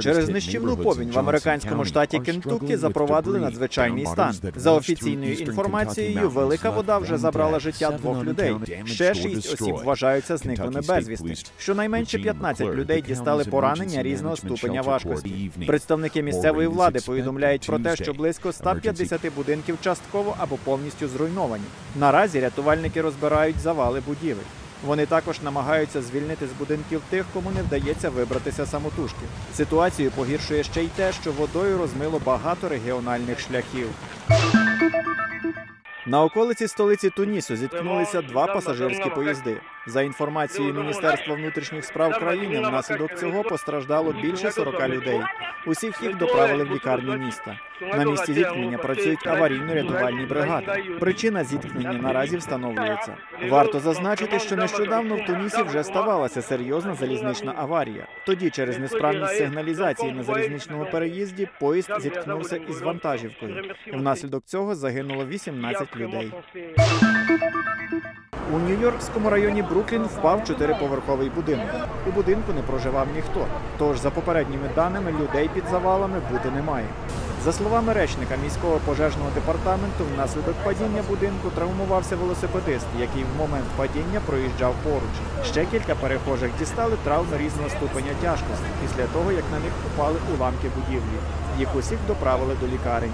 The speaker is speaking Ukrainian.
Через нищівну повінь в американському штаті Кентукі запровадили надзвичайний стан. За офіційною інформацією, велика вода вже забрала життя двох людей. Ще шість осіб вважаються зниклими безвісти. Щонайменше 15 людей дістали поранення різного ступеня важкості. Представники місцевої влади повідомляють про те, що близько 150 будинків частково або повністю зруйновані. Наразі рятувальники розбирають завали будівель. Вони також намагаються звільнити з будинків тих, кому не вдається вибратися самотужки. Ситуацію погіршує ще й те, що водою розмило багато регіональних шляхів. На околиці столиці Тунісу зіткнулися два пасажирські поїзди. За інформацією Міністерства внутрішніх справ країни, внаслідок цього постраждало більше 40 людей. Усіх їх доправили в лікарні міста. На місці зіткнення працюють аварійно-рятувальні бригади. Причина зіткнення наразі встановлюється. Варто зазначити, що нещодавно в Тунісі вже ставалася серйозна залізнична аварія. Тоді, через несправність сигналізації на залізничному переїзді, поїзд зіткнувся із вантажівкою. Внаслідок цього загинуло 18 людей. У Нью-Йоркському районі Бруклін впав чотириповерховий будинок. У будинку не проживав ніхто. Тож, за попередніми даними, людей під завалами бути немає. За словами речника міського пожежного департаменту, внаслідок падіння будинку травмувався велосипедист, який в момент падіння проїжджав поруч. Ще кілька перехожих дістали травми різного ступеня тяжкості після того, як на них упали уламки будівлі. Їх усіх доправили до лікарень.